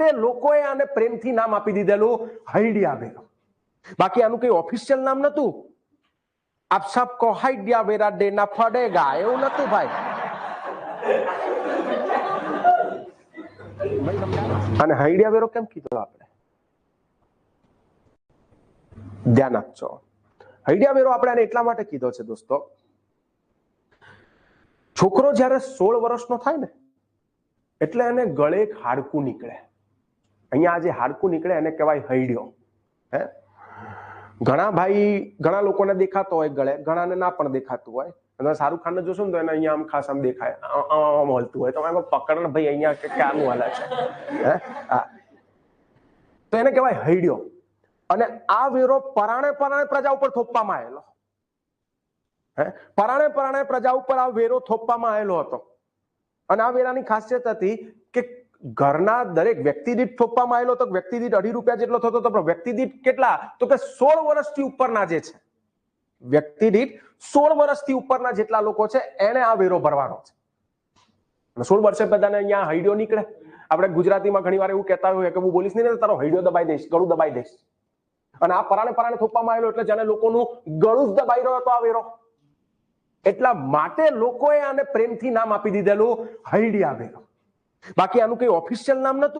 માટે લોકોએ આને પ્રેમથી નામ આપી દીધેલું હૈડિયા વેરો. બાકી આનું કઈ ઓફિશિયલ નામ નતું આપ સબકો હૈડિયા વેરા દેના પડેગા એવું નતું ભાઈ. અને હૈડિયા વેરો કેમ કીધો આપણે? ધ્યાન આપજો. હૈડિયા વેરો આપણે આને એટલા માટે કીધો છે દોસ્તો. છોકરો જ્યારે સોળ વર્ષનો થાય ને, એટલે એને ગળે હાડકું નીકળે. અહીંયા જે હાડકું નીકળે એને કહેવાય હૈડ્યો. હે? ઘણા ભાઈ, ઘણા લોકોને દેખાતો હોય ગળે, ઘણાને ના પણ દેખાતું હોય. તમે શાહરુખ ખાનને જોશો ને તો એને અહીંયા આમ ખાસ આમ દેખાય, આમ હલતું હોય. તો એમાં પકડ ભાઈ અહીંયા કે હાલે છે? તો એને કહેવાય હૈડ્યો. અને આ વેરો પરાણે પરાણે પ્રજા ઉપર થોપવામાં આવેલો. હે? પરાણે પરાણે પ્રજા ઉપર આ વેરો થોપવામાં આવેલો હતો. અને આ વેરાની ખાસિયત હતી કે ઘરના દરેક વ્યક્તિ દીઠ થોપવામાં આવેલો તો વ્યક્તિ દીઠ અઢી રૂપિયા જેટલો થતો પણ વ્યક્તિ દીઠ કેટલા? તો કે સોળ વર્ષથી ઉપરના જે છે. વ્યક્તિ દીઠ સોળ વર્ષથી ઉપરના જેટલા લોકો છે, એને આ વેરો ભરવાનો છે. સોળ વર્ષે બધાને અહીંયા હૈડિયો નીકળે. આપણે ગુજરાતીમાં ઘણી વાર એવું કહેતા હોય કે હું બોલીશ નહીં, તારો હૈડિયો દબાઈ દઈશ, ગળું દબાઈ દઈશ. અને આ પરાણે પરાણે થોપવામાં આવેલો એટલે જાણે લોકોનું ગળું જ દબાઈ રહ્યો હતો આ વેરો. એટલા માટે લોકોએ આને પ્રેમથી નામ આપી દીધેલું હૈડિયા વેરો. બાકી આનું કઈ ઓફિશિયલ નામ નતું